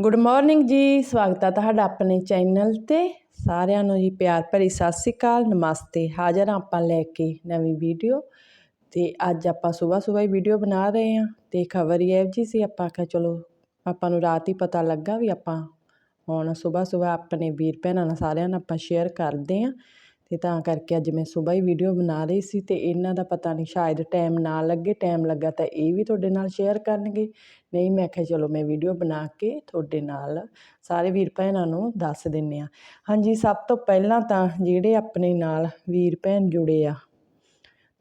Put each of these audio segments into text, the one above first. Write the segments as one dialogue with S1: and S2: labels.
S1: Good morning ਜੀ, ਸਵਾਗਤ ਹੈ ਤੁਹਾਡਾ ਆਪਣੇ ਚੈਨਲ ਤੇ। ਸਾਰਿਆਂ ਨੂੰ ਜੀ ਪਿਆਰ ਭਰੀ ਸਤਿ ਸ੍ਰੀ ਅਕਾਲ, ਨਮਸਤੇ। ਹਾਜ਼ਰ ਹਾਂ ਆਪਾਂ ਲੈ ਕੇ ਨਵੀਂ ਵੀਡੀਓ। ਤੇ ਅੱਜ ਆਪਾਂ ਸਵੇਰ ਸਵੇਰ ਹੀ ਵੀਡੀਓ ਬਣਾ ਰਹੇ ਹਾਂ। ਤੇ ਖਬਰ ਹੀ ਇਹ ਜੀ ਸੀ, ਆਪਾਂ ਕਿਹਾ ਚਲੋ ਆਪਾਂ ਨੂੰ ਰਾਤ ਹੀ ਪਤਾ ਲੱਗਾ ਵੀ ਆਪਾਂ ਹੁਣ ਸਵੇਰ ਸਵੇਰ ਆਪਣੇ ਵੀਰ ਭੈਣਾਂ ਨਾਲ ਸਾਰਿਆਂ ਨਾਲ ਆਪਾਂ ਸ਼ੇਅਰ ਕਰਦੇ ਹਾਂ। ਅਤੇ ਤਾਂ ਕਰਕੇ ਅੱਜ ਮੈਂ ਸਵੇਰ ਹੀ ਵੀਡੀਓ ਬਣਾ ਰਹੀ ਸੀ ਅਤੇ ਇਹਨਾਂ ਦਾ ਪਤਾ ਨਹੀਂ ਸ਼ਾਇਦ ਟਾਈਮ ਨਾ ਲੱਗੇ ਟਾਈਮ ਲੱਗਾ ਤਾਂ ਇਹ ਵੀ ਤੁਹਾਡੇ ਨਾਲ ਸ਼ੇਅਰ ਕਰਨਗੇ। ਨਹੀਂ, ਮੈਂ ਕਿਹਾ ਚਲੋ ਮੈਂ ਵੀਡੀਓ ਬਣਾ ਕੇ ਤੁਹਾਡੇ ਨਾਲ ਸਾਰੇ ਵੀਰ ਭੈਣਾਂ ਨੂੰ ਦੱਸ ਦਿੰਨੇ ਆ ਹਾਂਜੀ, ਸਭ ਤੋਂ ਪਹਿਲਾਂ ਤਾਂ ਜਿਹੜੇ ਆਪਣੇ ਨਾਲ ਵੀਰ ਭੈਣ ਜੁੜੇ ਆ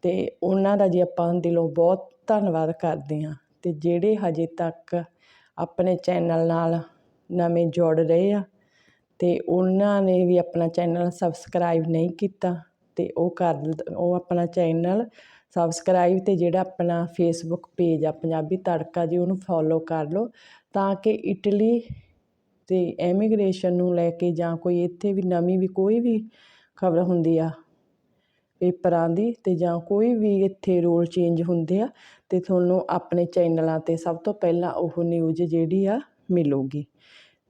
S1: ਤੇ ਉਹਨਾਂ ਦਾ ਜੀ ਆਪਾਂ ਦਿਲੋਂ ਬਹੁਤ ਧੰਨਵਾਦ ਕਰਦੇ ਹਾਂ ਤੇ ਜਿਹੜੇ ਹਜੇ ਤੱਕ ਆਪਣੇ ਚੈਨਲ ਨਾਲ ਨਵੇਂ ਜੁੜ ਰਹੇ ਆ ਅਤੇ ਉਹਨਾਂ ਨੇ ਵੀ ਆਪਣਾ ਚੈਨਲ ਸਬਸਕ੍ਰਾਈਬ ਨਹੀਂ ਕੀਤਾ ਅਤੇ ਉਹ ਕਰ ਉਹ ਆਪਣਾ ਚੈਨਲ ਸਬਸਕ੍ਰਾਈਬ ਅਤੇ ਜਿਹੜਾ ਆਪਣਾ ਫੇਸਬੁੱਕ ਪੇਜ ਆ, ਪੰਜਾਬੀ ਤੜਕਾ ਜੀ, ਉਹਨੂੰ ਫੋਲੋ ਕਰ ਲਓ ਤਾਂ ਕਿ ਇਟਲੀ ਅਤੇ ਐਮੀਗ੍ਰੇਸ਼ਨ ਨੂੰ ਲੈ ਕੇ ਜਾਂ ਕੋਈ ਇੱਥੇ ਵੀ ਨਵੀਂ ਵੀ ਕੋਈ ਵੀ ਖਬਰ ਹੁੰਦੀ ਆ ਪੇਪਰਾਂ ਦੀ ਅਤੇ ਜਾਂ ਕੋਈ ਵੀ ਇੱਥੇ ਰੋਲ ਚੇਂਜ ਹੁੰਦੇ ਆ ਅਤੇ ਤੁਹਾਨੂੰ ਆਪਣੇ ਚੈਨਲਾਂ ਤੇ ਸਭ ਤੋਂ ਪਹਿਲਾਂ ਉਹ ਨਿਊਜ਼ ਜਿਹੜੀ ਆ ਮਿਲੂਗੀ।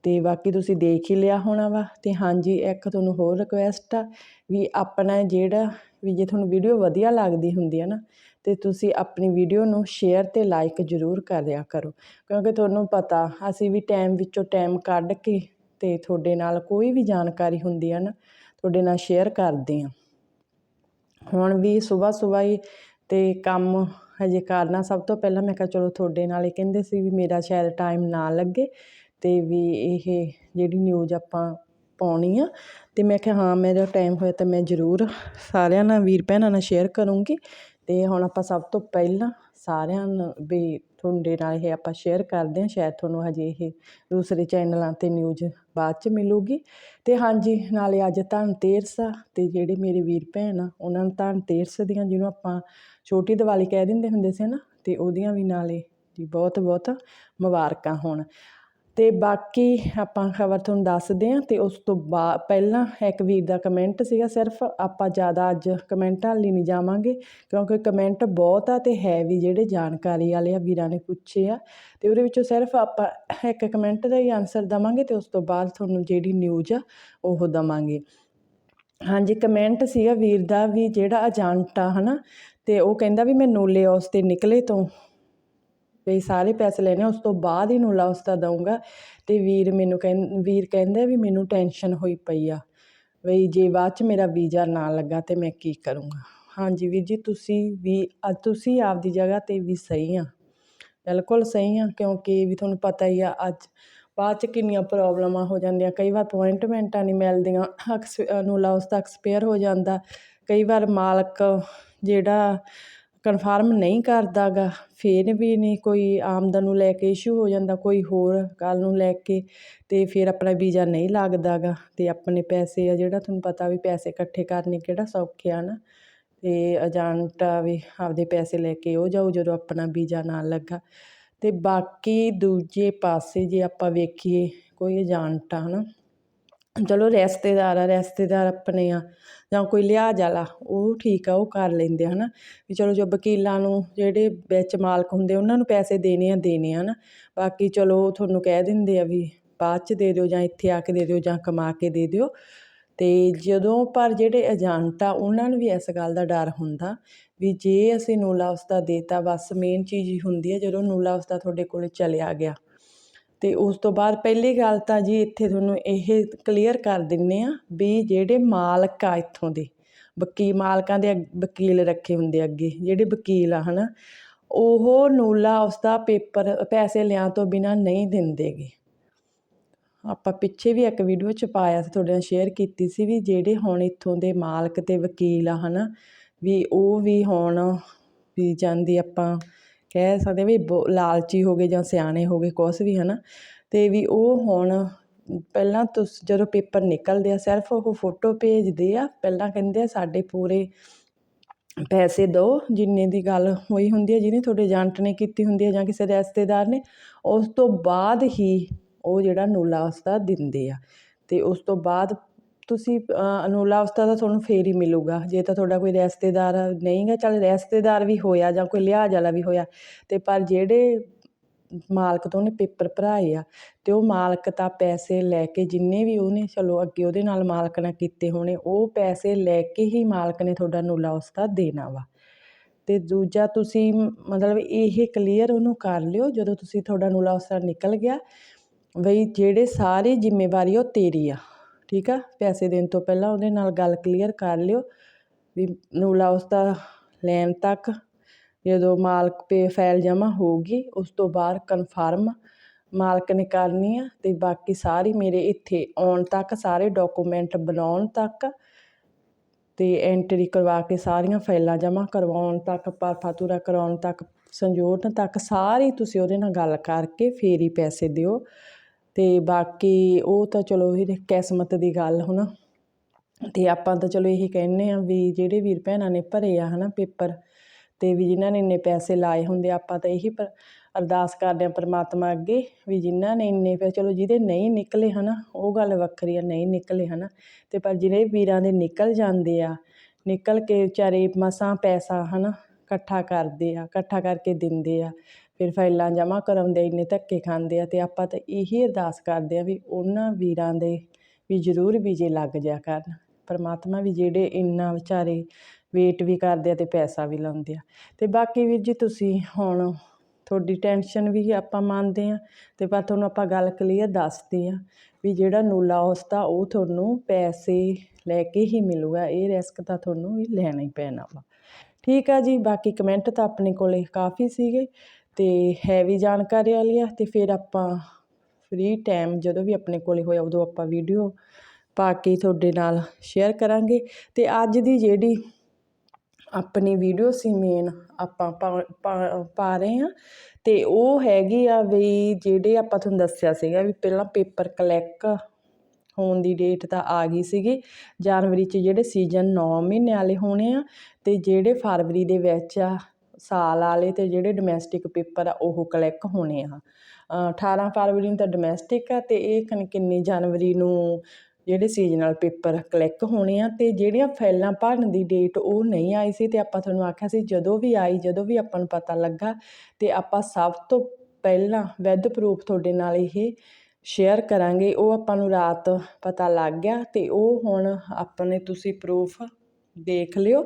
S1: ਅਤੇ ਬਾਕੀ ਤੁਸੀਂ ਦੇਖ ਹੀ ਲਿਆ ਹੋਣਾ ਵਾ। ਅਤੇ ਹਾਂਜੀ, ਇੱਕ ਤੁਹਾਨੂੰ ਹੋਰ ਰਿਕੁਐਸਟ ਆ ਵੀ ਆਪਣਾ ਜਿਹੜਾ ਵੀ ਜੇ ਤੁਹਾਨੂੰ ਵੀਡੀਓ ਵਧੀਆ ਲੱਗਦੀ ਹੁੰਦੀ ਹੈ ਨਾ, ਤੇ ਤੁਸੀਂ ਆਪਣੀ ਵੀਡੀਓ ਨੂੰ ਸ਼ੇਅਰ ਅਤੇ ਲਾਈਕ ਜ਼ਰੂਰ ਕਰਿਆ ਕਰੋ। ਕਿਉਂਕਿ ਤੁਹਾਨੂੰ ਪਤਾ, ਅਸੀਂ ਵੀ ਟਾਈਮ ਵਿੱਚੋਂ ਟਾਈਮ ਕੱਢ ਕੇ ਅਤੇ ਤੁਹਾਡੇ ਨਾਲ ਕੋਈ ਵੀ ਜਾਣਕਾਰੀ ਹੁੰਦੀ ਹੈ ਨਾ, ਤੁਹਾਡੇ ਨਾਲ ਸ਼ੇਅਰ ਕਰਦੇ ਹਾਂ ਹੁਣ ਵੀ ਸਵੇਰ ਸਵੇਰ ਹੀ ਤੇ ਕੰਮ ਹਜੇ ਕਰਨਾ, ਸਭ ਤੋਂ ਪਹਿਲਾਂ ਮੈਂ ਕਿਹਾ ਚਲੋ ਤੁਹਾਡੇ ਨਾਲ ਇਹ ਕਹਿੰਦੇ ਸੀ ਵੀ ਮੇਰਾ ਸ਼ਾਇਦ ਟਾਈਮ ਨਾ ਲੱਗੇ। ਤੇ ਵੀ ਇਹ ਜਿਹੜੀ ਨਿਊਜ਼ ਆਪਾਂ ਪਾਉਣੀ ਆ। ਅਤੇ ਮੈਂ ਕਿਹਾ, ਹਾਂ ਮੇਰਾ ਟਾਈਮ ਹੋਇਆ ਤਾਂ ਮੈਂ ਜ਼ਰੂਰ ਸਾਰਿਆਂ ਨਾਲ, ਵੀਰ ਭੈਣਾਂ ਨਾਲ ਸ਼ੇਅਰ ਕਰੂੰਗੀ। ਅਤੇ ਹੁਣ ਆਪਾਂ ਸਭ ਤੋਂ ਪਹਿਲਾਂ ਸਾਰਿਆਂ ਨੂੰ, ਵੀ ਤੁਹਾਡੇ ਨਾਲ ਇਹ ਆਪਾਂ ਸ਼ੇਅਰ ਕਰਦੇ ਹਾਂ। ਸ਼ਾਇਦ ਤੁਹਾਨੂੰ ਹਜੇ ਇਹ ਦੂਸਰੇ ਚੈਨਲਾਂ ਤੇ ਨਿਊਜ਼ ਬਾਅਦ ਚ ਮਿਲੂਗੀ। ਅਤੇ ਹਾਂਜੀ, ਨਾਲੇ ਅੱਜ ਧਨਤੇਰਸ ਆ ਅਤੇ ਜਿਹੜੇ ਮੇਰੇ ਵੀਰ ਭੈਣ ਆ, ਉਹਨਾਂ ਨੂੰ ਧਨਤੇਰਸ ਦੀਆਂ ਜਿਹਨੂੰ ਆਪਾਂ ਛੋਟੀ ਦੀਵਾਲੀ ਕਹਿ ਦਿੰਦੇ ਹੁੰਦੇ ਸੀ ਨਾ ਅਤੇ ਉਹਦੀਆਂ ਵੀ ਨਾਲੇ ਜੀ ਬਹੁਤ ਬਹੁਤ ਮੁਬਾਰਕਾਂ ਹੋਣ। ਤੇ ਬਾਕੀ ਆਪਾਂ ਖਬਰ ਤੁਹਾਨੂੰ ਦੱਸਦੇ ਹਾਂ ਤੇ ਉਸ ਤੋਂ ਬਾਅਦ ਪਹਿਲਾਂ ਇੱਕ ਵੀਰ ਦਾ ਕਮੈਂਟ ਸੀਗਾ, ਸਿਰਫ ਆਪਾਂ ਜ਼ਿਆਦਾ ਅੱਜ ਕਮੈਂਟਾਂ ਲਈ ਨਹੀਂ ਜਾਵਾਂਗੇ, ਕਿਉਂਕਿ ਕਮੈਂਟ ਬਹੁਤ ਆ ਤੇ ਹੈ ਵੀ ਜਿਹੜੇ ਜਾਣਕਾਰੀ ਵਾਲੇ ਆ, ਵੀਰਾਂ ਨੇ ਪੁੱਛੇ ਆ, ਤੇ ਉਹਦੇ ਵਿੱਚੋਂ ਸਿਰਫ ਆਪਾਂ ਇੱਕ ਕਮੈਂਟ ਦਾ ਹੀ ਆਨਸਰ ਦਵਾਂਗੇ ਤੇ ਉਸ ਤੋਂ ਬਾਅਦ ਤੁਹਾਨੂੰ ਜਿਹੜੀ ਨਿਊਜ਼ ਆ, ਉਹ ਦਵਾਂਗੇ। ਹਾਂਜੀ ਕਮੈਂਟ ਸੀਗਾ ਵੀਰ ਦਾ ਵੀ ਜਿਹੜਾ ਏਜੰਟ ਆ ਹਨਾ, ਤੇ ਉਹ ਕਹਿੰਦਾ ਵੀ ਮੈਂ ਨੋਲੇ ਉਸ ਤੇ ਨਿਕਲੇ ਤੋਂ ਵੀ ਸਾਰੇ ਪੈਸੇ ਲੈਣੇ ਉਸ ਤੋਂ ਬਾਅਦ ਹੀ ਨੂਲਾ ਉਸਦਾ ਦਊਂਗਾ। ਤੇ ਵੀਰ ਮੈਨੂੰ ਕਹਿੰ, ਵੀਰ ਕਹਿੰਦੇ ਵੀ ਮੈਨੂੰ ਟੈਨਸ਼ਨ ਹੋਈ ਪਈ ਆ ਬਈ ਜੇ ਬਾਅਦ ਚ ਮੇਰਾ ਵੀਜ਼ਾ ਨਾ ਲੱਗਾ ਤੇ ਮੈਂ ਕੀ ਕਰੂੰਗਾ। ਹਾਂਜੀ ਵੀਰ ਜੀ, ਤੁਸੀਂ ਵੀ ਤੁਸੀਂ ਆਪਦੀ ਜਗ੍ਹਾ ਤੇ ਵੀ ਸਹੀ ਆ। ਬਿਲਕੁਲ ਸਹੀ ਆ, ਕਿਉਂਕਿ ਵੀ ਤੁਹਾਨੂੰ ਪਤਾ ਹੀ ਆ, ਅੱਜ ਬਾਅਦ ਚ ਕਿੰਨੀਆਂ ਪ੍ਰੋਬਲਮਾਂ ਹੋ ਜਾਂਦੀਆਂ। ਕਈ ਵਾਰ ਅਪੁਆਇੰਟਮੈਂਟਾਂ ਨਹੀਂ ਮਿਲਦੀਆਂ ਨੂੰ ਲਾਸਤਾ ਐਕਸਪੇਅਰ ਹੋ ਜਾਂਦਾ। ਕਈ ਵਾਰ ਮਾਲਕ ਜਿਹੜਾ ਕਨਫਰਮ ਨਹੀਂ ਕਰਦਾਗਾ, ਫਿਰ ਵੀ ਨਹੀਂ ਕੋਈ ਆਮਦਨ ਨੂੰ ਲੈ ਕੇ ਇਸ਼ੂ ਹੋ ਜਾਂਦਾ, ਕੋਈ ਹੋਰ ਗੱਲ ਨੂੰ ਲੈ ਕੇ ਅਤੇ ਫਿਰ ਆਪਣਾ ਵੀਜ਼ਾ ਨਹੀਂ ਲੱਗਦਾ ਗਾ ਅਤੇ ਆਪਣੇ ਪੈਸੇ ਆ ਜਿਹੜਾ ਤੁਹਾਨੂੰ ਪਤਾ ਵੀ ਪੈਸੇ ਇਕੱਠੇ ਕਰਨੇ ਕਿਹੜਾ ਸੌਖੇ ਆ ਨਾ, ਤੇ ਏਜੰਟ ਵੀ ਆਪਦੇ ਪੈਸੇ ਲੈ ਕੇ ਉਹ ਜਾਊ ਜਦੋਂ ਆਪਣਾ ਵੀਜ਼ਾ ਨਾ ਲੱਗਾ। ਅਤੇ ਬਾਕੀ ਦੂਜੇ ਪਾਸੇ ਜੇ ਆਪਾਂ ਵੇਖੀਏ, ਕੋਈ ਏਜੰਟ ਆ ਹੈ ਨਾ ਚਲੋ ਰਿਸ਼ਤੇਦਾਰ ਆ, ਰਿਸ਼ਤੇਦਾਰ ਆਪਣੇ ਆ, ਜਾਂ ਕੋਈ ਲਿਹਾਜ਼ ਵਾਲਾ, ਉਹ ਠੀਕ ਆ, ਉਹ ਕਰ ਲੈਂਦੇ ਆ ਹੈ ਨਾ ਵੀ ਚਲੋ ਜੋ ਵਕੀਲਾਂ ਨੂੰ ਜਿਹੜੇ ਵਿੱਚ ਮਾਲਕ ਹੁੰਦੇ, ਉਹਨਾਂ ਨੂੰ ਪੈਸੇ ਦੇਣੇ ਆ ਦੇਣੇ ਆ ਨਾ ਬਾਕੀ ਚਲੋ ਤੁਹਾਨੂੰ ਕਹਿ ਦਿੰਦੇ ਆ ਵੀ ਬਾਅਦ ਚ ਦੇ ਦਿਓ, ਜਾਂ ਇੱਥੇ ਆ ਕੇ ਦੇ ਦਿਓ, ਜਾਂ ਕਮਾ ਕੇ ਦੇ ਦਿਓ। ਅਤੇ ਜਦੋਂ ਪਰ ਜਿਹੜੇ ਏਜੰਟ ਆ, ਉਹਨਾਂ ਨੂੰ ਵੀ ਇਸ ਗੱਲ ਦਾ ਡਰ ਹੁੰਦਾ ਵੀ ਜੇ ਅਸੀਂ ਨੂਲਾ ਉਸਦਾ ਦੇਤਾ, ਬਸ ਮੇਨ ਚੀਜ਼ ਹੀ ਹੁੰਦੀ ਹੈ ਜਦੋਂ ਨੂਲਾ ਉਸਦਾ ਤੁਹਾਡੇ ਕੋਲ ਚਲਿਆ ਗਿਆ। ਅਤੇ ਉਸ ਤੋਂ ਬਾਅਦ ਪਹਿਲੀ ਗੱਲ ਤਾਂ ਜੀ ਇੱਥੇ ਤੁਹਾਨੂੰ ਇਹ ਕਲੀਅਰ ਕਰ ਦਿੰਦੇ ਹਾਂ ਵੀ ਜਿਹੜੇ ਮਾਲਕ ਆ ਇੱਥੋਂ ਦੇ ਵਕੀਲ ਮਾਲਕਾਂ ਦੇ ਵਕੀਲ ਰੱਖੇ ਹੁੰਦੇ ਅੱਗੇ, ਜਿਹੜੇ ਵਕੀਲ ਆ ਹਨਾ, ਉਹ ਨੂਲਾ ਉਸਦਾ ਪੇਪਰ, ਪੈਸੇ ਲਿਆਂ ਤੋਂ ਬਿਨਾ ਨਹੀਂ ਦਿੰਦੇਗੇ। ਆਪਾਂ ਪਿੱਛੇ ਵੀ ਇੱਕ ਵੀਡੀਓ ਚ ਪਾਇਆ ਸੀ, ਤੁਹਾਡੇ ਨਾਲ ਸ਼ੇਅਰ ਕੀਤੀ ਸੀ ਵੀ ਜਿਹੜੇ ਹੁਣ ਇੱਥੋਂ ਦੇ ਮਾਲਕ ਤੇ ਵਕੀਲ ਆ ਹਨਾ, ਵੀ ਉਹ ਵੀ ਹੁਣ ਵੀ ਜਾਂਦੀ ਆਪਾਂ ਕਹਿ ਸਕਦੇ ਵੀ ਲਾਲਚੀ ਹੋ ਗਏ ਜਾਂ ਸਿਆਣੇ ਹੋ ਗਏ, ਕੁਛ ਵੀ ਹੈ ਨਾ ਅਤੇ ਵੀ ਉਹ ਹੁਣ ਪਹਿਲਾਂ ਤੁਸ ਜਦੋਂ ਪੇਪਰ ਨਿਕਲਦੇ ਆ, ਸਿਰਫ ਉਹ ਫੋਟੋ ਭੇਜਦੇ ਆ, ਪਹਿਲਾਂ ਕਹਿੰਦੇ ਆ ਸਾਡੇ ਪੂਰੇ ਪੈਸੇ ਦਿਓ ਜਿੰਨੇ ਦੀ ਗੱਲ ਹੋਈ ਹੁੰਦੀ ਹੈ ਜਿਹਨੇ ਤੁਹਾਡੇ ਏਜੰਟ ਨੇ ਕੀਤੀ ਹੁੰਦੀ ਹੈ ਜਾਂ ਕਿਸੇ ਰਿਸ਼ਤੇਦਾਰ ਨੇ, ਉਸ ਤੋਂ ਬਾਅਦ ਹੀ ਉਹ ਜਿਹੜਾ ਨੂਲਾ ਉਸਦਾ ਦਿੰਦੇ ਆ। ਅਤੇ ਉਸ ਤੋਂ ਬਾਅਦ ਤੁਸੀਂ ਅਨੋਲਾ ਉਸਤਾ ਤਾਂ ਤੁਹਾਨੂੰ ਫੇਰ ਹੀ ਮਿਲੂਗਾ। ਜੇ ਤਾਂ ਤੁਹਾਡਾ ਕੋਈ ਰਿਸ਼ਤੇਦਾਰ ਨਹੀਂ ਗਾ ਚੱਲ ਰਿਸ਼ਤੇਦਾਰ ਵੀ ਹੋਇਆ ਜਾਂ ਕੋਈ ਲਿਹਾਜ਼ ਵਾਲਾ ਵੀ ਹੋਇਆ, ਤੇ ਪਰ ਜਿਹੜੇ ਮਾਲਕ ਤੋਂ ਉਹਨੇ ਪੇਪਰ ਭਰਾਏ ਆ, ਤੇ ਉਹ ਮਾਲਕ ਤਾਂ ਪੈਸੇ ਲੈ ਕੇ ਜਿੰਨੇ ਵੀ ਉਹਨੇ, ਚਲੋ ਅੱਗੇ ਉਹਦੇ ਨਾਲ ਮਾਲਕ ਨਾਲ ਕੀਤੇ ਹੋਣੇ, ਉਹ ਪੈਸੇ ਲੈ ਕੇ ਹੀ ਮਾਲਕ ਨੇ ਤੁਹਾਡਾ ਨੂਲਾ ਉਸਤਾ ਦੇਣਾ ਵਾ। ਤੇ ਦੂਜਾ ਤੁਸੀਂ ਮਤਲਬ ਇਹ ਕਲੀਅਰ ਉਹਨੂੰ ਕਰ ਲਿਓ, ਜਦੋਂ ਤੁਸੀਂ ਤੁਹਾਡਾ ਨੂਲਾ ਉਸਤਾ ਨਿਕਲ ਗਿਆ, ਬਈ ਜਿਹੜੇ ਸਾਰੀ ਜ਼ਿੰਮੇਵਾਰੀ ਉਹ ਤੇਰੀ ਆ। ਠੀਕ ਆ? ਪੈਸੇ ਦੇਣ ਤੋਂ ਪਹਿਲਾਂ ਉਹਦੇ ਨਾਲ ਗੱਲ ਕਲੀਅਰ ਕਰ ਲਿਓ ਵੀ ਨੂਲਾ ਉਸਤਾ ਲੈਣ ਤੱਕ ਜਦੋਂ ਮਾਲਕ ਪੇ ਫਾਈਲ ਜਮ੍ਹਾਂ ਹੋਊਗੀ, ਉਸ ਤੋਂ ਬਾਅਦ ਕਨਫਰਮ ਮਾਲਕ ਨੇ ਕਰਨੀ ਆ ਤੇ ਬਾਕੀ ਸਾਰੀ ਮੇਰੇ ਇੱਥੇ ਆਉਣ ਤੱਕ, ਸਾਰੇ ਡਾਕੂਮੈਂਟ ਬਣਾਉਣ ਤੱਕ ਤੇ ਐਂਟਰੀ ਕਰਵਾ ਕੇ ਸਾਰੀਆਂ ਫਾਈਲਾਂ ਜਮ੍ਹਾਂ ਕਰਵਾਉਣ ਤੱਕ ਫਾਤੂਰਾ ਕਰਾਉਣ ਤੱਕ ਸੰਜੋੜਨ ਤੱਕ ਸਾਰੀ ਤੁਸੀਂ ਉਹਦੇ ਨਾਲ ਗੱਲ ਕਰਕੇ ਫੇਰ ਹੀ ਪੈਸੇ ਦਿਓ। ਤੇ ਬਾਕੀ ਉਹ ਤਾਂ ਚਲੋ ਇਹ ਕਿਸਮਤ ਦੀ ਗੱਲ ਹੁਣ ਤੇ ਆਪਾਂ ਤਾਂ ਚਲੋ ਇਹੀ ਕਹਿੰਦੇ ਆ ਵੀ ਜਿਹੜੇ ਵੀਰ ਭੈਣਾਂ ਨੇ ਭਰੇ ਆ ਹਨਾ ਪੇਪਰ ਤੇ ਵੀ ਜਿਨ੍ਹਾਂ ਨੇ ਇੰਨੇ ਪੈਸੇ ਲਾਏ ਹੁੰਦੇ ਆਪਾਂ ਤਾਂ ਇਹੀ ਪਰ ਅਰਦਾਸ ਕਰਦੇ ਆ ਪਰਮਾਤਮਾ ਅੱਗੇ ਵੀ ਜਿਨ੍ਹਾਂ ਨੇ ਇੰਨੇ ਪੈ, ਚਲੋ ਜਿਹਦੇ ਨਹੀਂ ਨਿਕਲੇ ਹਨਾ, ਉਹ ਗੱਲ ਵੱਖਰੀ ਆ, ਨਹੀਂ ਨਿਕਲੇ ਹਨਾ। ਤੇ ਪਰ ਜਿਹੜੇ ਵੀਰਾਂ ਦੇ ਨਿਕਲ ਜਾਂਦੇ ਆ, ਨਿਕਲ ਕੇ ਵਿਚਾਰੇ ਮਸਾਂ ਪੈਸਾ ਹਨਾ ਇਕੱਠਾ ਕਰਦੇ ਆ, ਇਕੱਠਾ ਕਰਕੇ ਦਿੰਦੇ ਆ ਫਿਰ ਫਾਈਲਾਂ ਜਮ੍ਹਾਂ ਕਰਾਉਂਦੇ ਇੰਨੇ ਧੱਕੇ ਖਾਂਦੇ ਆ ਤੇ ਆਪਾਂ ਤਾਂ ਇਹੀ ਅਰਦਾਸ ਕਰਦੇ ਆ ਵੀ ਉਹਨਾਂ ਵੀਰਾਂ ਦੇ ਵੀ ਜ਼ਰੂਰ ਵੀਜ਼ੇ ਲੱਗ ਜਾ ਕਰਨ। ਪਰਮਾਤਮਾ ਵੀ ਜਿਹੜੇ ਇੰਨਾ ਵਿਚਾਰੇ ਵੇਟ ਵੀ ਕਰਦੇ ਆ ਤੇ ਪੈਸਾ ਵੀ ਲਾਉਂਦੇ ਆ। ਤੇ ਬਾਕੀ ਵੀਰ ਜੀ ਤੁਸੀਂ ਹੁਣ ਤੁਹਾਡੀ ਟੈਨਸ਼ਨ ਵੀ ਆਪਾਂ ਮੰਨਦੇ ਆ ਤੇ ਪਰ ਤੁਹਾਨੂੰ ਆਪਾਂ ਗੱਲ ਕਲੀਅਰ ਦੱਸਦੇ ਆ ਵੀ ਜਿਹੜਾ ਨੂਲਾ ਉਸਦਾ ਉਹ ਤੁਹਾਨੂੰ ਪੈਸੇ ਲੈ ਕੇ ਹੀ ਮਿਲੂਗਾ, ਇਹ ਰਿਸਕ ਤਾਂ ਤੁਹਾਨੂੰ ਵੀ ਲੈਣਾ ਹੀ ਪੈਣਾ ਵਾ। ਠੀਕ ਆ ਜੀ, ਬਾਕੀ ਕਮੈਂਟ ਤਾਂ ਆਪਣੇ ਕੋਲੇ ਕਾਫੀ ਸੀਗੇ ਤੇ ਹੈਵੀ ਜਾਣਕਾਰੀ ਵਾਲੀ ਆ ਤੇ ਫਿਰ ਆਪਾਂ ਫ੍ਰੀ ਟਾਈਮ ਜਦੋਂ ਵੀ ਆਪਣੇ ਕੋਲੇ ਹੋਇਆ ਉਦੋਂ ਆਪਾਂ ਵੀਡੀਓ ਪਾ ਕੇ ਤੁਹਾਡੇ ਨਾਲ ਸ਼ੇਅਰ ਕਰਾਂਗੇ ਤੇ ਅੱਜ ਦੀ ਜਿਹੜੀ ਆਪਣੀ ਵੀਡੀਓ ਸੀ ਮੇਨ ਆਪਾਂ ਪਾ- ਪਾ- ਰਹੇ ਹਾਂ ਤੇ ਉਹ ਹੈਗੀ ਆ ਵੀ ਜਿਹੜੇ ਆਪਾਂ ਤੁਹਾਨੂੰ ਦੱਸਿਆ ਸੀਗਾ ਵੀ ਪਹਿਲਾਂ ਪੇਪਰ ਕਲੈਕ ਹੋਣ ਦੀ ਡੇਟ ਤਾਂ ਆ ਗਈ ਸੀਗੀ। ਜਨਵਰੀ 'ਚ ਜਿਹੜੇ ਸੀਜ਼ਨ 9 ਮਹੀਨੇ ਵਾਲੇ ਹੋਣੇ ਆ ਤੇ ਜਿਹੜੇ ਫਰਵਰੀ ਦੇ ਵਿੱਚ ਆ ਸਾਲ ਵਾਲੇ ਤੇ ਜਿਹੜੇ ਡੋਮੈਸਟਿਕ ਪੇਪਰ ਆ ਉਹ ਕਲੈਕ ਹੋਣੇ ਆ। ਅ, 18 ਫਰਵਰੀ ਨੂੰ ਤਾਂ ਡੋਮੈਸਟਿਕ ਆ ਤੇ ਇਹ ਕਿੰਨੀ ਜਨਵਰੀ ਨੂੰ ਜਿਹੜੇ ਸੀਜ਼ਨਲ ਪੇਪਰ ਕਲਿੱਕ ਹੋਣੇ ਆ ਤੇ ਜਿਹੜੀਆਂ ਫਾਈਲਾਂ ਭਰਨ ਦੀ ਡੇਟ ਉਹ ਨਹੀਂ ਆਈ ਸੀ ਤੇ ਆਪਾਂ ਤੁਹਾਨੂੰ ਆਖਿਆ ਸੀ ਜਦੋਂ ਵੀ ਆਈ ਜਦੋਂ ਵੀ ਆਪਾਂ ਨੂੰ ਪਤਾ ਲੱਗਾ ਤੇ ਆਪਾਂ ਸਭ ਤੋਂ ਪਹਿਲਾਂ ਵਿਦ ਪ੍ਰੂਫ ਤੁਹਾਡੇ ਨਾਲ ਇਹ ਸ਼ੇਅਰ ਕਰਾਂਗੇ। ਉਹ ਆਪਾਂ ਨੂੰ ਰਾਤ ਪਤਾ ਲੱਗ ਗਿਆ ਤੇ ਉਹ ਹੁਣ ਆਪਣੇ ਤੁਸੀਂ ਪ੍ਰੂਫ ਦੇਖ ਲਿਓ।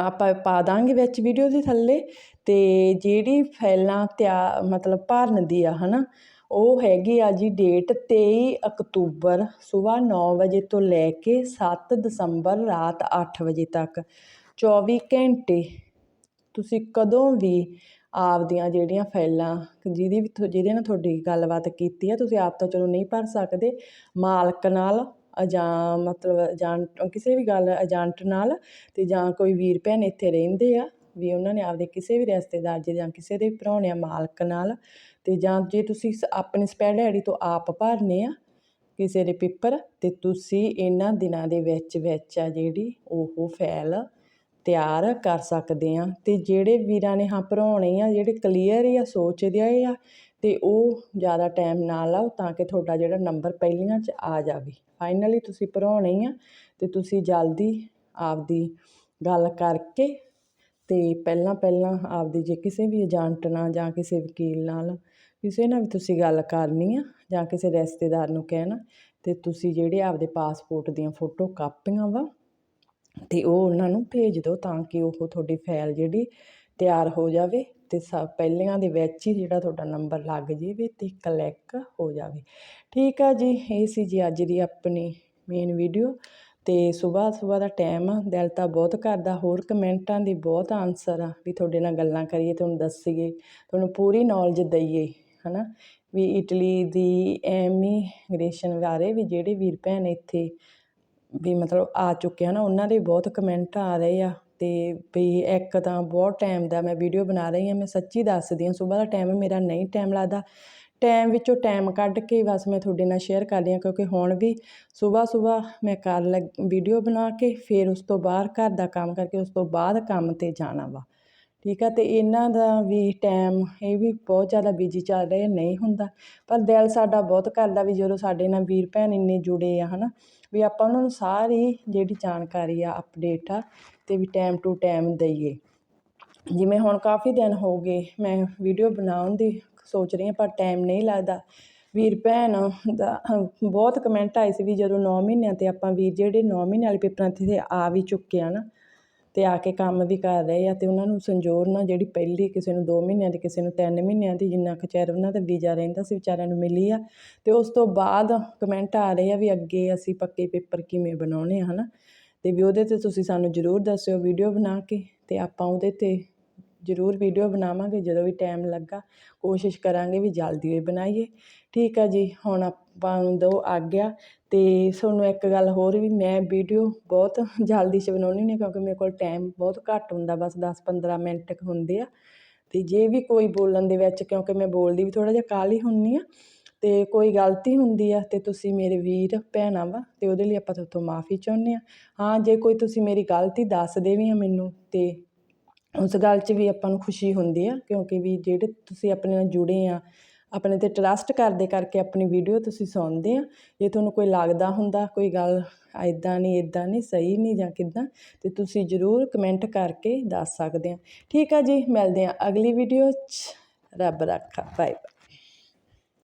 S1: ਆਪਾਂ ਪਾ ਦਾਂਗੇ ਵਿੱਚ ਵੀਡੀਓ ਦੇ ਥੱਲੇ ਤੇ ਜਿਹੜੀ ਫਾਈਲਾਂ ਤਿਆ, ਮਤਲਬ ਭਰਨ ਦੀ ਆ, ਹਨਾ, ਉਹ ਹੈਗੀ ਆ ਜੀ ਡੇਟ 23 ਅਕਤੂਬਰ ਸਵੇਰ 9 ਵਜੇ ਤੋਂ ਲੈ ਕੇ 7 ਦਸੰਬਰ ਰਾਤ 8 ਵਜੇ ਤੱਕ। 24 ਘੰਟੇ ਤੁਸੀਂ ਕਦੋਂ ਵੀ ਆਪਦੀਆਂ ਜਿਹੜੀਆਂ ਫਾਈਲਾਂ, ਜਿਹਦੀ ਵੀ ਥੋ- ਜਿਹਦੇ ਨਾਲ ਤੁਹਾਡੀ ਗੱਲਬਾਤ ਕੀਤੀ ਆ, ਤੁਸੀਂ ਆਪ ਤਾਂ ਚਲੋ ਨਹੀਂ ਭਰ ਸਕਦੇ। ਮਾਲਕ ਨਾਲ ਜਾਂ ਮਤਲਬ ਏਜੰਟ ਕਿਸੇ ਵੀ ਗੱਲ, ਏਜੰਟ ਨਾਲ ਅਤੇ ਜਾਂ ਕੋਈ ਵੀਰ ਭੈਣ ਇੱਥੇ ਰਹਿੰਦੇ ਆ, ਵੀ ਉਹਨਾਂ ਨੇ ਆਪਦੇ ਕਿਸੇ ਵੀ ਰਿਸ਼ਤੇਦਾਰ ਜੇ ਜਾਂ ਕਿਸੇ ਦੇ ਭਰਾਉਣੇ ਮਾਲਕ ਨਾਲ ਅਤੇ ਜਾਂ ਜੇ ਤੁਸੀਂ ਸ- ਆਪਣੀ ਸਪੈਡ ਆਈਡੀ ਤੋਂ ਆਪ ਭਰਨੇ ਆ ਕਿਸੇ ਦੇ ਪੇਪਰ ਤੇ ਤੁਸੀਂ ਇਹਨਾਂ ਦਿਨਾਂ ਦੇ ਵਿੱਚ ਵਿੱਚ ਆ ਜਿਹੜੀ ਉਹ ਫਾਈਲ ਤਿਆਰ ਕਰ ਸਕਦੇ ਹਾਂ ਅਤੇ ਜਿਹੜੇ ਵੀਰਾਂ ਨੇ ਹਾਂ ਭਰਾਉਣੇ ਆ, ਜਿਹੜੇ ਕਲੀਅਰ ਆ, ਸੋਚਦੇ ਆ ਅਤੇ ਉਹ ਜ਼ਿਆਦਾ ਟਾਈਮ ਨਾ ਲਾਓ ਤਾਂ ਕਿ ਤੁਹਾਡਾ ਜਿਹੜਾ ਨੰਬਰ ਪਹਿਲੀਆਂ 'ਚ ਆ ਜਾਵੇ। ਫਾਈਨਲੀ ਤੁਸੀਂ ਭਰਾਉਣੇ ਆ ਅਤੇ ਤੁਸੀਂ ਜਲਦੀ ਆਪਦੀ ਗੱਲ ਕਰਕੇ ਅਤੇ ਪਹਿਲਾਂ ਪਹਿਲਾਂ ਆਪਦੀ ਜੇ ਕਿਸੇ ਵੀ ਏਜੰਟ ਨਾਲ ਜਾਂ ਕਿਸੇ ਵਕੀਲ ਨਾਲ ਕਿਸੇ ਨਾਲ ਵੀ ਤੁਸੀਂ ਗੱਲ ਕਰਨੀ ਆ ਜਾਂ ਕਿਸੇ ਰਿਸ਼ਤੇਦਾਰ ਨੂੰ ਕਹਿਣਾ ਅਤੇ ਤੁਸੀਂ ਜਿਹੜੇ ਆਪਦੇ ਪਾਸਪੋਰਟ ਦੀਆਂ ਫੋਟੋ ਕਾਪੀਆਂ ਵਾ ਤੇ ਉਹ ਉਹਨਾਂ ਨੂੰ ਭੇਜ ਦਿਓ ਤਾਂ ਕਿ ਉਹ ਤੁਹਾਡੀ ਫਾਈਲ ਜਿਹੜੀ ਤਿਆਰ ਹੋ ਜਾਵੇ ਅਤੇ ਸਭ ਪਹਿਲਿਆਂ ਦੇ ਵਿੱਚ ਹੀ ਜਿਹੜਾ ਤੁਹਾਡਾ ਨੰਬਰ ਲੱਗ ਜਾਵੇ ਅਤੇ ਕਲੈਕ ਹੋ ਜਾਵੇ। ਠੀਕ ਆ ਜੀ, ਇਹ ਸੀ ਜੀ ਅੱਜ ਦੀ ਆਪਣੀ ਮੇਨ ਵੀਡੀਓ ਅਤੇ ਸਵੇਰ ਸਵੇਰ ਦਾ ਟਾਈਮ ਆ, ਦਿਲ ਤਾਂ ਬਹੁਤ ਕਰਦਾ, ਹੋਰ ਕਮੈਂਟਾਂ ਦੀ ਬਹੁਤ ਆਨਸਰ ਆ ਵੀ ਤੁਹਾਡੇ ਨਾਲ ਗੱਲਾਂ ਕਰੀਏ, ਤੁਹਾਨੂੰ ਦੱਸੀਏ, ਤੁਹਾਨੂੰ ਪੂਰੀ ਨੌਲੇਜ ਦਈਏ, ਹਨਾ? ਵੀ ਇਟਲੀ ਦੀ ਐਮੀਗ੍ਰੇਸ਼ਨ ਬਾਰੇ ਵੀ ਜਿਹੜੇ ਵੀਰ ਭੈਣ ਇੱਥੇ ਵੀ ਮਤਲਬ ਆ ਚੁੱਕੇ ਹਨ ਉਹਨਾਂ ਦੇ ਬਹੁਤ ਕਮੈਂਟ ਆ ਰਹੇ ਆ ਤੇ ਵੀ ਇੱਕ ਤਾਂ ਬਹੁਤ ਟਾਈਮ ਦਾ ਮੈਂ ਵੀਡੀਓ ਬਣਾ ਰਹੀ ਹਾਂ, ਮੈਂ ਸੱਚੀ ਦੱਸਦੀ ਹਾਂ, ਸਵੇਰ ਦਾ ਟਾਈਮ ਮੇਰਾ ਨਹੀਂ ਟਾਈਮ ਲੱਗਦਾ। ਟਾਈਮ ਵਿੱਚੋਂ ਟਾਈਮ ਕੱਢ ਕੇ ਬਸ ਮੈਂ ਤੁਹਾਡੇ ਨਾਲ ਸ਼ੇਅਰ ਕਰਦੀ ਹਾਂ, ਕਿਉਂਕਿ ਹੁਣ ਵੀ ਸਵੇਰ ਸਵੇਰ ਮੈਂ ਕਰ ਲੱਗ ਵੀਡੀਓ ਬਣਾ ਕੇ ਫਿਰ ਉਸ ਤੋਂ ਬਾਅਦ ਘਰ ਦਾ ਕੰਮ ਕਰਕੇ ਉਸ ਤੋਂ ਬਾਅਦ ਕੰਮ ਤੇ ਜਾਣਾ ਵਾ। ਠੀਕ ਆ, ਤੇ ਇਹਨਾਂ ਦਾ ਵੀ ਟਾਈਮ ਇਹ ਵੀ ਬਹੁਤ ਜ਼ਿਆਦਾ ਬਿਜ਼ੀ ਚੱਲ ਰਹੇ, ਨਹੀਂ ਹੁੰਦਾ। ਪਰ ਦਿਲ ਸਾਡਾ ਬਹੁਤ ਕਰਦਾ ਵੀ ਜਦੋਂ ਸਾਡੇ ਨਾਲ ਵੀਰ ਭੈਣ ਇੰਨੇ ਜੁੜੇ ਆ, ਹਨਾ ਵੀ ਆਪਾਂ ਉਹਨਾਂ ਨੂੰ ਸਾਰੀ ਜਿਹੜੀ ਜਾਣਕਾਰੀ ਆ ਅਪਡੇਟ ਆ ਅਤੇ ਵੀ ਟਾਈਮ ਟੂ ਟਾਈਮ ਦਈਏ। ਜਿਵੇਂ ਹੁਣ ਕਾਫੀ ਦਿਨ ਹੋ ਗਏ, ਮੈਂ ਵੀਡੀਓ ਬਣਾਉਣ ਦੀ ਸੋਚ ਰਹੀ ਹਾਂ, ਪਰ ਟਾਈਮ ਨਹੀਂ ਲੱਗਦਾ। ਵੀਰ ਭੈਣ ਦਾ ਬਹੁਤ ਕਮੈਂਟ ਆਏ ਸੀ ਵੀ ਜਦੋਂ 9 ਮਹੀਨਿਆਂ ਤੇ ਆਪਾਂ ਵੀਰ ਜਿਹੜੇ ਨੌ ਮਹੀਨੇ ਵਾਲੇ ਪੇਪਰਾਂ ਤੇ ਆ ਵੀ ਚੁੱਕੇ ਆ ਨਾ ਤੇ ਆ ਕੇ ਕੰਮ ਵੀ ਕਰ ਰਹੇ ਆ ਤੇ ਉਹਨਾਂ ਨੂੰ ਸੰਜੋਰ ਸੰਜੋਰਨਾ ਜਿਹੜੀ ਪਹਿਲੀ ਕਿਸੇ ਨੂੰ 2 ਮਹੀਨਿਆਂ ਦੀ, ਕਿਸੇ ਨੂੰ 3 ਮਹੀਨਿਆਂ ਦੀ ਜਿੰਨਾ ਕੁ ਚਿਰ ਉਹਨਾਂ ਦਾ ਵੀਜ਼ਾ ਰਹਿੰਦਾ ਸੀ ਵਿਚਾਰਿਆਂ ਨੂੰ ਮਿਲੀ ਆ। ਤੇ ਉਸ ਤੋਂ ਬਾਅਦ ਕਮੈਂਟ ਆ ਰਹੇ ਆ ਵੀ ਅੱਗੇ ਅਸੀਂ ਪੱਕੇ ਪੇਪਰ ਕਿਵੇਂ ਬਣਾਉਣੇ ਆ, ਹਨਾ? ਤੇ ਵੀ ਉਹਦੇ ਤੇ ਤੁਸੀਂ ਸਾਨੂੰ ਜ਼ਰੂਰ ਦੱਸਿਓ ਵੀਡੀਓ ਬਣਾ ਕੇ ਤੇ ਆਪਾਂ ਉਹਦੇ ਤੇ ਜ਼ਰੂਰ ਵੀਡੀਓ ਬਣਾਵਾਂਗੇ ਜਦੋਂ ਵੀ ਟਾਈਮ ਲੱਗਾ। ਕੋਸ਼ਿਸ਼ ਕਰਾਂਗੇ ਵੀ ਜਲਦੀ ਹੀ ਬਣਾਈਏ। ਠੀਕ ਆ ਜੀ, ਹੁਣ ਪਾਉਣ ਨੂੰ ਦਿਓ ਆਗਿਆ ਅਤੇ ਤੁਹਾਨੂੰ ਇੱਕ ਗੱਲ ਹੋਰ ਵੀ ਮੈਂ ਵੀਡੀਓ ਬਹੁਤ ਜਲਦੀ 'ਚ ਬਣਾਉਂਦੀ ਹੁੰਦੀ ਕਿਉਂਕਿ ਮੇਰੇ ਕੋਲ ਟਾਈਮ ਬਹੁਤ ਘੱਟ ਹੁੰਦਾ, ਬਸ 10-15 ਮਿੰਟ ਕੁ ਹੁੰਦੇ ਆ। ਅਤੇ ਜੇ ਵੀ ਕੋਈ ਬੋਲਣ ਦੇ ਵਿੱਚ, ਕਿਉਂਕਿ ਮੈਂ ਬੋਲਦੀ ਵੀ ਥੋੜ੍ਹਾ ਜਿਹਾ ਕਾਹਲੀ ਹੁੰਦੀ ਆ ਅਤੇ ਕੋਈ ਗਲਤੀ ਹੁੰਦੀ ਆ ਅਤੇ ਤੁਸੀਂ ਮੇਰੇ ਵੀਰ, ਭੈਣਾਂ ਵਾ ਅਤੇ ਉਹਦੇ ਲਈ ਆਪਾਂ ਤੁਹਾਤੋਂ ਮਾਫੀ ਚਾਹੁੰਦੇ ਹਾਂ ਹਾਂ, ਜੇ ਕੋਈ ਤੁਸੀਂ ਮੇਰੀ ਗਲਤੀ ਦੱਸਦੇ ਵੀ ਆ ਮੈਨੂੰ, ਤੇ ਉਸ ਗੱਲ 'ਚ ਵੀ ਆਪਾਂ ਨੂੰ ਖੁਸ਼ੀ ਹੁੰਦੀ ਆ, ਕਿਉਂਕਿ ਵੀ ਜਿਹੜੇ ਤੁਸੀਂ ਆਪਣੇ ਨਾਲ ਜੁੜੇ ਆ ਆਪਣੇ ਤੇ ਟਰਸਟ ਕਰਦੇ ਕਰਕੇ ਆਪਣੀ ਵੀਡੀਓ ਤੁਸੀਂ ਸੁਣਦੇ ਆ। ਜੇ ਤੁਹਾਨੂੰ ਕੋਈ ਲੱਗਦਾ ਹੁੰਦਾ, ਕੋਈ ਗੱਲ ਐਦਾਂ ਨਹੀਂ ਇਦਾਂ ਨਹੀਂ, ਸਹੀ ਨਹੀਂ ਜਾਂ ਕਿੱਦਾਂ, ਤੇ ਤੁਸੀਂ ਜ਼ਰੂਰ ਕਮੈਂਟ ਕਰਕੇ ਦੱਸ ਸਕਦੇ ਆ। ਠੀਕ ਆ ਜੀ, ਮਿਲਦੇ ਆ ਅਗਲੀ ਵੀਡੀਓ 'ਚ। ਰੱਬ ਰੱਖਾ ਬਾਏ ਬਾਏ